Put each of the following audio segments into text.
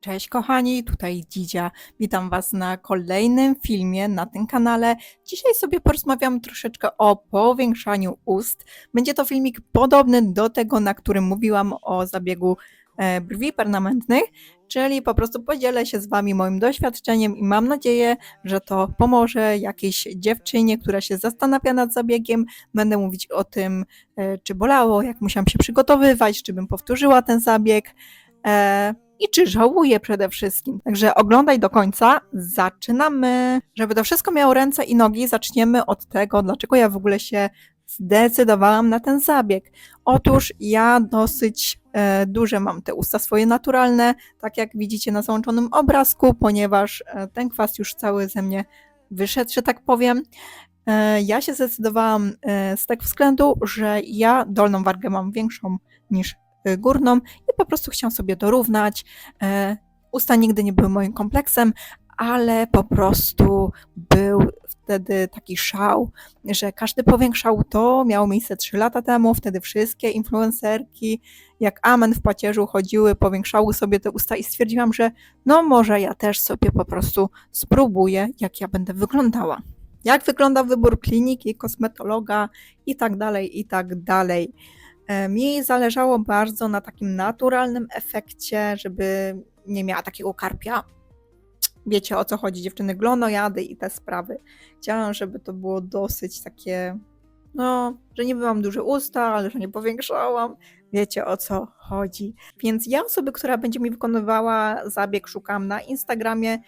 Cześć kochani, tutaj Dzidzia. Witam Was na kolejnym filmie na tym kanale. Dzisiaj sobie porozmawiam troszeczkę o powiększaniu ust. Będzie to filmik podobny do tego, na którym mówiłam o zabiegu e, brwi permanentnych, czyli po prostu podzielę się z Wami moim doświadczeniem i mam nadzieję, że to pomoże jakiejś dziewczynie, która się zastanawia nad zabiegiem. Będę mówić o tym, e, czy bolało, jak musiałam się przygotowywać, czy bym powtórzyła ten zabieg. I czy żałuję przede wszystkim. Także oglądaj do końca. Zaczynamy. Żeby to wszystko miało ręce i nogi, zaczniemy od tego, dlaczego ja w ogóle się zdecydowałam na ten zabieg. Otóż ja dosyć e, duże mam te usta swoje naturalne, tak jak widzicie na załączonym obrazku, ponieważ e, ten kwas już cały ze mnie wyszedł, że tak powiem. E, ja się zdecydowałam e, z tego względu, że ja dolną wargę mam większą niż górną i po prostu chciałam sobie dorównać. E, usta nigdy nie były moim kompleksem, ale po prostu był wtedy taki szał, że każdy powiększał to. Miało miejsce 3 lata temu, wtedy wszystkie influencerki, jak amen w pacierzu chodziły, powiększały sobie te usta i stwierdziłam, że no może ja też sobie po prostu spróbuję, jak ja będę wyglądała. Jak wygląda wybór kliniki, kosmetologa i tak dalej, i tak dalej. E, mi zależało bardzo na takim naturalnym efekcie, żeby nie miała takiego karpia. Wiecie o co chodzi, dziewczyny, glonojady i te sprawy. Chciałam, żeby to było dosyć takie, no, że nie byłam duże usta, ale że nie powiększałam. Wiecie o co chodzi. Więc ja osoby, która będzie mi wykonywała zabieg, szukam na Instagramie,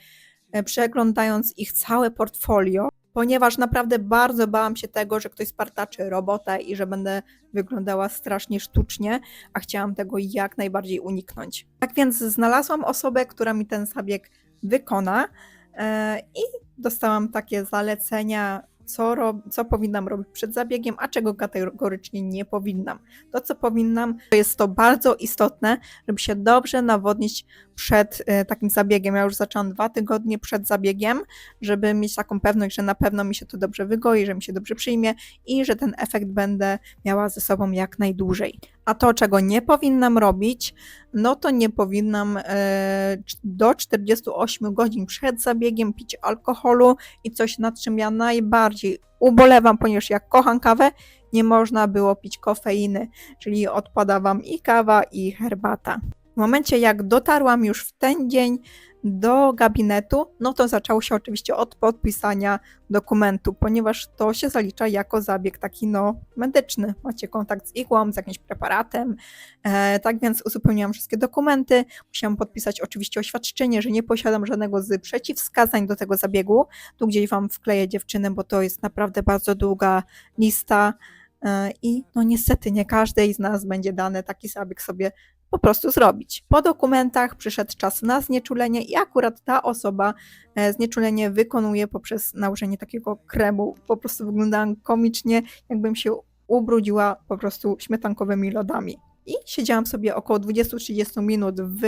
e, przeglądając ich całe portfolio ponieważ naprawdę bardzo bałam się tego, że ktoś spartaczy robotę i że będę wyglądała strasznie sztucznie, a chciałam tego jak najbardziej uniknąć. Tak więc znalazłam osobę, która mi ten zabieg wykona e, i dostałam takie zalecenia co, co powinnam robić przed zabiegiem, a czego kategorycznie nie powinnam. To, co powinnam, to jest to bardzo istotne, żeby się dobrze nawodnić przed y, takim zabiegiem. Ja już zaczęłam dwa tygodnie przed zabiegiem, żeby mieć taką pewność, że na pewno mi się to dobrze wygoi, że mi się dobrze przyjmie i że ten efekt będę miała ze sobą jak najdłużej. A to, czego nie powinnam robić, no to nie powinnam e, do 48 godzin przed zabiegiem pić alkoholu i coś, nad czym ja najbardziej ubolewam, ponieważ jak kocham kawę, nie można było pić kofeiny, czyli odpada wam i kawa, i herbata. Momencie, jak dotarłam już w ten dzień do gabinetu, no to zaczęło się oczywiście od podpisania dokumentu, ponieważ to się zalicza jako zabieg taki no medyczny. Macie kontakt z igłą, z jakimś preparatem. E, tak więc uzupełniłam wszystkie dokumenty. Musiałam podpisać oczywiście oświadczenie, że nie posiadam żadnego z przeciwwskazań do tego zabiegu. Tu gdzieś wam wkleję dziewczynę, bo to jest naprawdę bardzo długa lista. E, I no niestety nie każdej z nas będzie dane taki zabieg sobie po prostu zrobić. Po dokumentach przyszedł czas na znieczulenie i akurat ta osoba e, znieczulenie wykonuje poprzez nałożenie takiego kremu. Po prostu wyglądałam komicznie, jakbym się ubrudziła po prostu śmietankowymi lodami. I siedziałam sobie około 20-30 minut w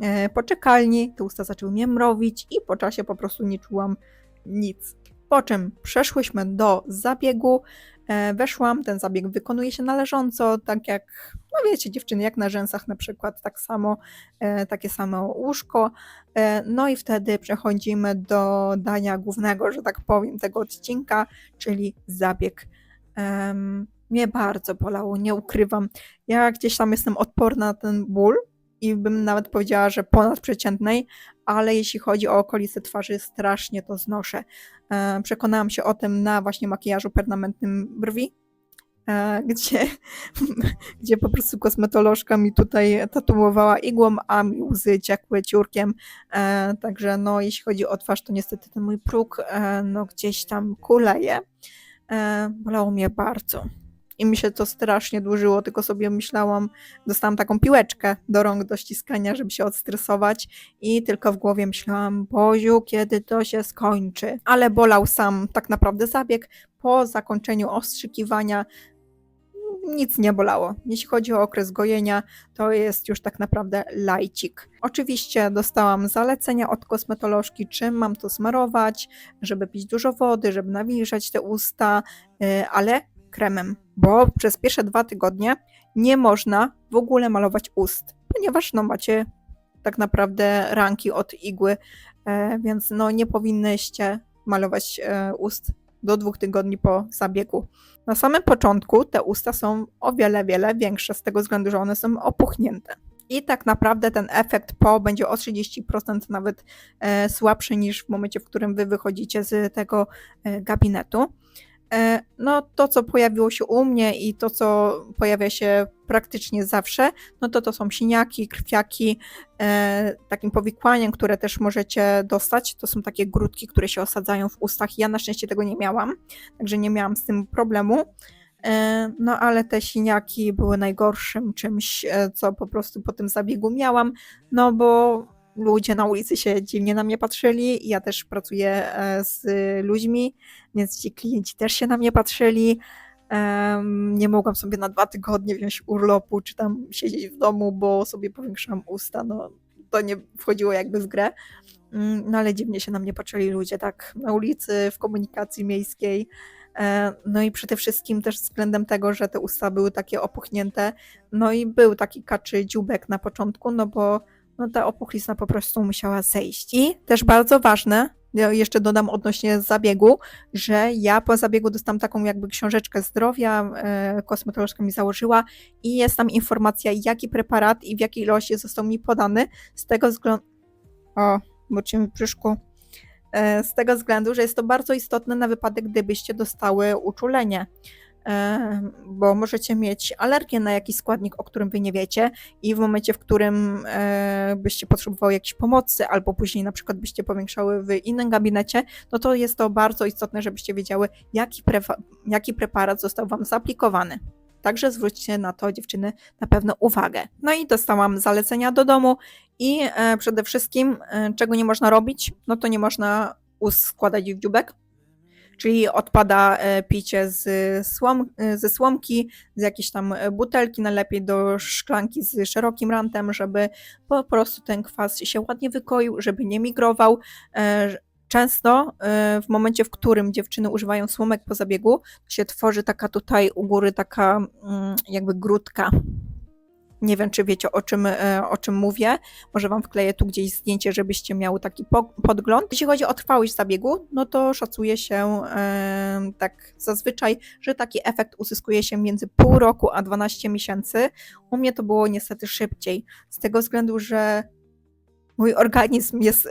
e, poczekalni, te usta zaczęły mnie mrowić i po czasie po prostu nie czułam nic. Po czym przeszłyśmy do zabiegu. E, weszłam, ten zabieg wykonuje się należąco, tak jak, no wiecie, dziewczyny, jak na rzęsach na przykład, tak samo, e, takie samo łóżko. E, no i wtedy przechodzimy do dania głównego, że tak powiem, tego odcinka, czyli zabieg. mnie bardzo bolało, nie ukrywam. Ja gdzieś tam jestem odporna na ten ból, i bym nawet powiedziała, że ponadprzeciętnej, ale jeśli chodzi o okolice twarzy, strasznie to znoszę. E, przekonałam się o tym na właśnie makijażu permanentnym brwi, e, gdzie, gdzie po prostu kosmetolożka mi tutaj tatuowała igłą, a mi łzy ciekły ciurkiem. E, także no, jeśli chodzi o twarz, to niestety ten mój próg no, gdzieś tam kuleje. Bolało mnie bardzo i mi się to strasznie dłużyło, tylko sobie myślałam, dostałam taką piłeczkę do rąk do ściskania, żeby się odstresować i tylko w głowie myślałam, Boziu, kiedy to się skończy. Ale bolał sam tak naprawdę zabieg. Po zakończeniu ostrzykiwania nic nie bolało. Jeśli chodzi o okres gojenia, to jest już tak naprawdę lajcik. Oczywiście dostałam zalecenia od kosmetolożki, czym mam to smarować, żeby pić dużo wody, żeby nawilżać te usta, y, ale kremem, bo przez pierwsze dwa tygodnie nie można w ogóle malować ust, ponieważ no macie tak naprawdę ranki od igły, e, więc no nie powinnyście malować e, ust do dwóch tygodni po zabiegu. Na samym początku te usta są o wiele, wiele większe z tego względu, że one są opuchnięte. I tak naprawdę ten efekt po będzie o 30% nawet e, słabszy niż w momencie, w którym wy wychodzicie z tego gabinetu. E, no to, co pojawiło się u mnie i to, co pojawia się praktycznie zawsze, no to to są siniaki, krwiaki, e, takim powikłaniem, które też możecie dostać. To są takie grudki, które się osadzają w ustach. Ja na szczęście tego nie miałam, także nie miałam z tym problemu. E, No ale te siniaki były najgorszym czymś, co po prostu po tym zabiegu miałam, no bo ludzie na ulicy się dziwnie na mnie patrzyli. Ja też pracuję e, z ludźmi, więc ci klienci też się na mnie patrzyli. Nie mogłam sobie na dwa tygodnie wziąć urlopu, czy tam siedzieć w domu, bo sobie powiększam usta. No, to nie wchodziło jakby w grę. Mm, No ale dziwnie się na mnie patrzyli ludzie, tak, na ulicy, w komunikacji miejskiej. E, No i przede wszystkim też względem tego, że te usta były takie opuchnięte. No i był taki kaczy dziubek na początku, no bo no ta opuchlizna po prostu musiała zejść. I też bardzo ważne, ja jeszcze dodam odnośnie zabiegu, że ja po zabiegu dostałam taką jakby książeczkę zdrowia, e, kosmetolożka mi założyła i jest tam informacja, jaki preparat i w jakiej ilości został mi podany. Z tego względu. O, burczy w brzuszku. E, Z tego względu, że jest to bardzo istotne na wypadek, gdybyście dostały uczulenie. Bo możecie mieć alergię na jakiś składnik, o którym wy nie wiecie, i w momencie, w którym e, byście potrzebowały jakiejś pomocy, albo później na przykład byście powiększały w innym gabinecie, no to jest to bardzo istotne, żebyście wiedziały, jaki, jaki preparat został wam zaaplikowany. Także zwróćcie na to, dziewczyny, na pewno uwagę. No i dostałam zalecenia do domu i e, przede wszystkim, e, czego nie można robić, no to nie można składać w dziubek, czyli odpada e, picie z słom, e, ze słomki, z jakiejś tam butelki, najlepiej do szklanki z szerokim rantem, żeby po prostu ten kwas się ładnie wykoił, żeby nie migrował. E, Często w momencie, w którym dziewczyny używają słomek po zabiegu, się tworzy taka tutaj u góry taka mm, jakby grudka. Nie wiem, czy wiecie o czym, e, o czym mówię. Może wam wkleję tu gdzieś zdjęcie, żebyście miały taki po- podgląd. Jeśli chodzi o trwałość zabiegu, no to szacuje się tak zazwyczaj, że taki efekt uzyskuje się między pół roku a 12 miesięcy. U mnie to było niestety szybciej, z tego względu, że mój organizm jest e,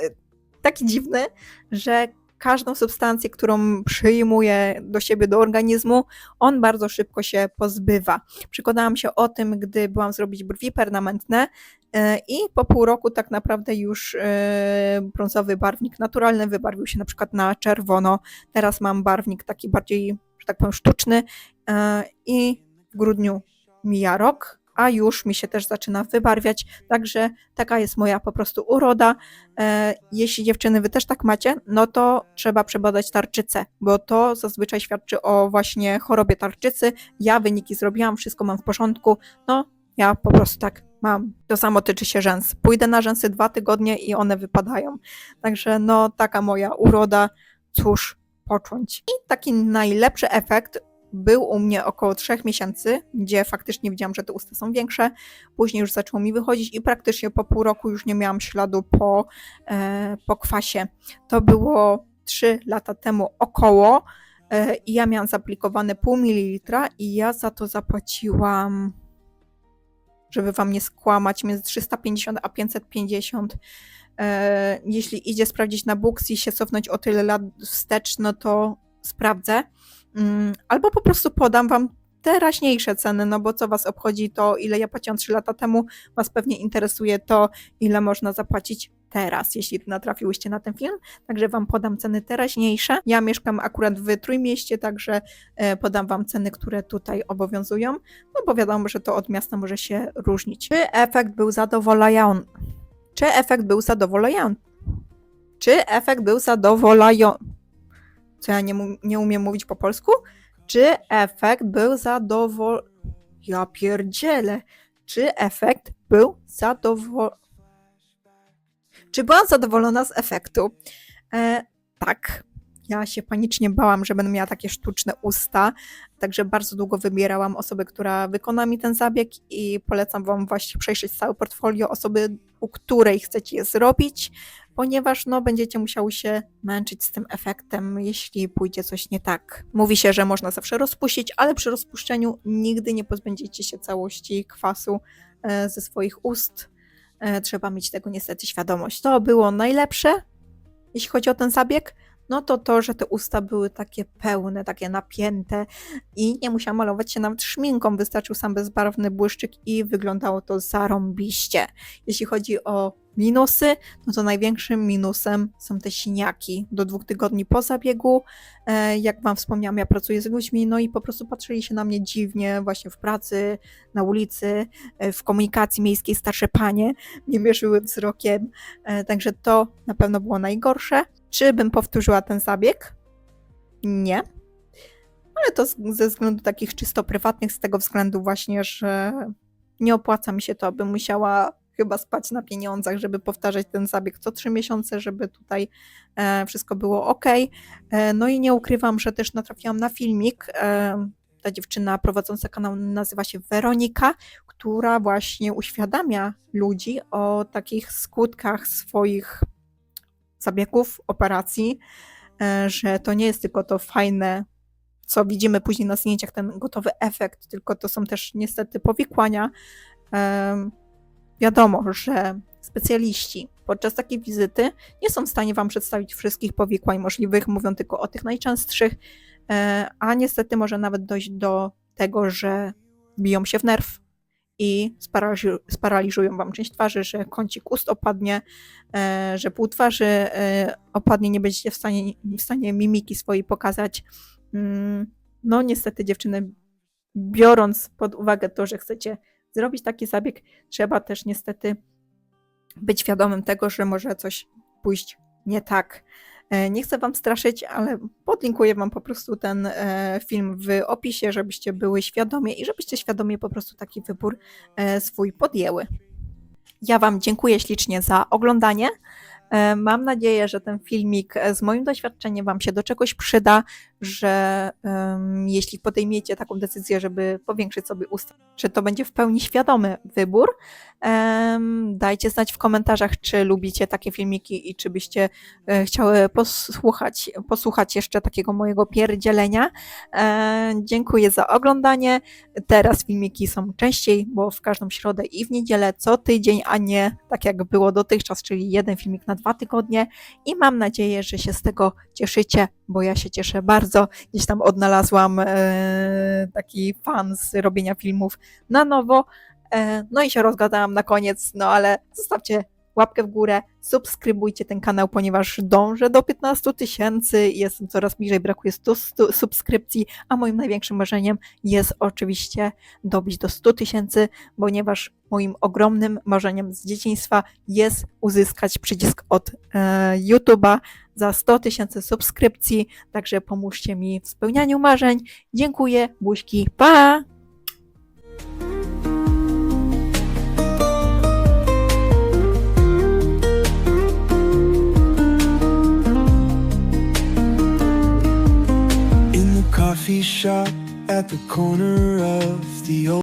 taki dziwny, że każdą substancję, którą przyjmuje do siebie, do organizmu, on bardzo szybko się pozbywa. Przekonałam się o tym, gdy byłam zrobić brwi permanentne e, i po pół roku tak naprawdę już e, brązowy barwnik naturalny wybarwił się na przykład na czerwono. Teraz mam barwnik taki bardziej, że tak powiem, sztuczny e, i w grudniu mija rok, a już mi się też zaczyna wybarwiać, także taka jest moja po prostu uroda. E, Jeśli dziewczyny wy też tak macie, no to trzeba przebadać tarczycę, bo to zazwyczaj świadczy o właśnie chorobie tarczycy. Ja wyniki zrobiłam, wszystko mam w porządku, no ja po prostu tak mam. To samo tyczy się rzęs. Pójdę na rzęsy dwa tygodnie i one wypadają. Także no taka moja uroda, cóż począć. I taki najlepszy efekt był u mnie około trzech miesięcy, gdzie faktycznie widziałam, że te usta są większe. Później już zaczęło mi wychodzić i praktycznie po pół roku już nie miałam śladu po, e, po kwasie. To było 3 lata temu około e, i ja miałam zaaplikowane pół mililitra i ja za to zapłaciłam, żeby wam nie skłamać, między 350 a 550. E, jeśli idzie sprawdzić na Books i się cofnąć o tyle lat wstecz, no to sprawdzę. Mm, Albo po prostu podam wam teraźniejsze ceny, no bo co was obchodzi to, ile ja płaciłam 3 lata temu, was pewnie interesuje to, ile można zapłacić teraz, jeśli natrafiłyście na ten film. Także wam podam ceny teraźniejsze. Ja mieszkam akurat w Trójmieście, także e, podam wam ceny, które tutaj obowiązują, no bo wiadomo, że to od miasta może się różnić. Czy efekt był zadowalający? Czy efekt był zadowalający? Czy efekt był zadowalający? Co ja nie, nie umiem mówić po polsku? Czy efekt był zadowol... Ja pierdzielę. Czy efekt był zadowol... Czy byłam zadowolona z efektu? E, tak. Ja się panicznie bałam, że będę miała takie sztuczne usta, także bardzo długo wybierałam osobę, która wykona mi ten zabieg i polecam Wam właśnie przejrzeć całe portfolio osoby, u której chcecie je zrobić, ponieważ no, będziecie musiały się męczyć z tym efektem, jeśli pójdzie coś nie tak. Mówi się, że można zawsze rozpuścić, ale przy rozpuszczeniu nigdy nie pozbędziecie się całości kwasu e, ze swoich ust. E, Trzeba mieć tego niestety świadomość. To było najlepsze, jeśli chodzi o ten zabieg, no to to, że te usta były takie pełne, takie napięte i nie musiałam malować się nawet szminką, wystarczył sam bezbarwny błyszczyk i wyglądało to zarąbiście. Jeśli chodzi o minusy, no to największym minusem są te siniaki. Do dwóch tygodni po zabiegu, e, jak Wam wspomniałam, ja pracuję z ludźmi, no i po prostu patrzyli się na mnie dziwnie właśnie w pracy, na ulicy, e, w komunikacji miejskiej starsze panie mnie mierzyły wzrokiem, e, także to na pewno było najgorsze. Czy bym powtórzyła ten zabieg? Nie. Ale to ze względów takich czysto prywatnych, z tego względu właśnie, że nie opłaca mi się to, abym musiała chyba spać na pieniądzach, żeby powtarzać ten zabieg co trzy miesiące, żeby tutaj e, wszystko było ok. E, no i nie ukrywam, że też natrafiłam na filmik. E, ta dziewczyna prowadząca kanał nazywa się Weronika, która właśnie uświadamia ludzi o takich skutkach swoich zabiegów, operacji, e, że to nie jest tylko to fajne, co widzimy później na zdjęciach, ten gotowy efekt, tylko to są też niestety powikłania. Wiadomo, że specjaliści podczas takiej wizyty nie są w stanie Wam przedstawić wszystkich powikłań możliwych, mówią tylko o tych najczęstszych, e, a niestety może nawet dojść do tego, że biją się w nerw i sparaliżu- sparaliżują Wam część twarzy, że kącik ust opadnie, e, że pół twarzy e, opadnie, nie będziecie w stanie, w stanie mimiki swojej pokazać. Mm, No niestety dziewczyny, biorąc pod uwagę to, że chcecie zrobić taki zabieg, trzeba też niestety być świadomym tego, że może coś pójść nie tak. E, Nie chcę Wam straszyć, ale podlinkuję Wam po prostu ten e, film w opisie, żebyście były świadomie i żebyście świadomie po prostu taki wybór e, swój podjęły. Ja Wam dziękuję ślicznie za oglądanie. Mam nadzieję, że ten filmik z moim doświadczeniem Wam się do czegoś przyda, że em, jeśli podejmiecie taką decyzję, żeby powiększyć sobie usta, że to będzie w pełni świadomy wybór. Em, dajcie znać w komentarzach, czy lubicie takie filmiki i czy byście e, chciały posłuchać, posłuchać jeszcze takiego mojego pierdzielenia. E, dziękuję za oglądanie. Teraz filmiki są częściej, bo w każdą środę i w niedzielę co tydzień, a nie tak jak było dotychczas, czyli jeden filmik na dwa tygodnie. I mam nadzieję, że się z tego cieszycie, bo ja się cieszę bardzo. Gdzieś tam odnalazłam e, taki fan z robienia filmów na nowo. E, No i się rozgadałam na koniec, no ale zostawcie łapkę w górę, subskrybujcie ten kanał, ponieważ dążę do 15 tysięcy, jestem coraz bliżej, brakuje 100, 100 subskrypcji, a moim największym marzeniem jest oczywiście dobić do 100 tysięcy, ponieważ moim ogromnym marzeniem z dzieciństwa jest uzyskać przycisk od e, YouTube'a za 100 tysięcy subskrypcji, także pomóżcie mi w spełnianiu marzeń. Dziękuję, buźki, pa! Coffee shop at the corner of the old